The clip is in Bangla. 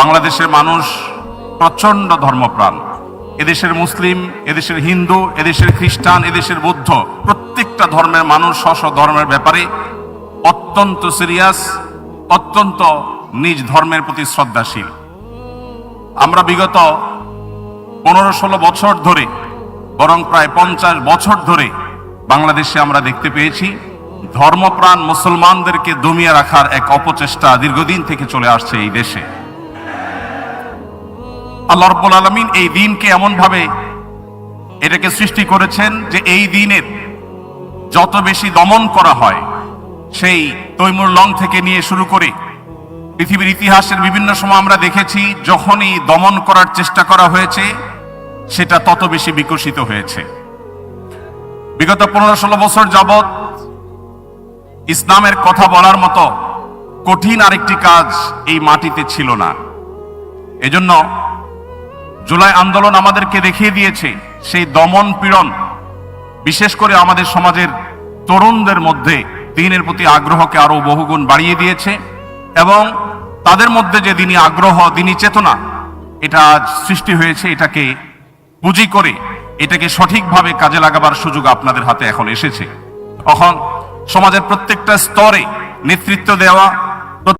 বাংলাদেশের মানুষ প্রচণ্ড ধর্মপ্রাণ। এদেশের মুসলিম, এদেশের হিন্দু, এদেশের খ্রিস্টান, এদেশের বৌদ্ধ, প্রত্যেকটা ধর্মের মানুষ স্ব ধর্মের ব্যাপারে অত্যন্ত সিরিয়াস, অত্যন্ত নিজ ধর্মের প্রতি শ্রদ্ধাশীল। আমরা বিগত পনেরো ষোলো বছর ধরে, বরং প্রায় পঞ্চাশ বছর ধরে বাংলাদেশে আমরা দেখতে পেয়েছি, ধর্মপ্রাণ মুসলমানদেরকে দমিয়ে রাখার এক অপচেষ্টা দীর্ঘদিন থেকে চলে আসছে এই দেশে। আল্লাহ রব্বুল আলমিন এই দিনকে এমনভাবে এটাকে সৃষ্টি করেছেন যে এই দিনের যত বেশি দমন করা হয়, সেই তৈমুর লং থেকে নিয়ে শুরু করে পৃথিবীর ইতিহাসের বিভিন্ন সময় আমরা দেখেছি, যখনই দমন করার চেষ্টা করা হয়েছে, সেটা তত বেশি বিকশিত হয়েছে। বিগত পনেরো ষোলো বছর যাবৎ ইসলামের কথা বলার মতো কঠিন আরেকটি কাজ এই মাটিতে ছিল না। এজন্য জুলাই আন্দোলন আমাদেরকে দেখিয়ে দিয়েছে, সেই দমন পীড়ন, বিশেষ করে আমাদের সমাজের তরুণদের মধ্যে দিনের প্রতি আগ্রহকে আরও বহুগুণ বাড়িয়ে দিয়েছে এবং তাদের মধ্যে যে দিনী আগ্রহ, দিনী চেতনা, এটা আজ সৃষ্টি হয়েছে, এটাকে পুঁজি করে, এটাকে সঠিকভাবে কাজে লাগাবার সুযোগ আপনাদের হাতে এখন এসেছে। তখন সমাজের প্রত্যেকটা স্তরে নেতৃত্ব দেওয়া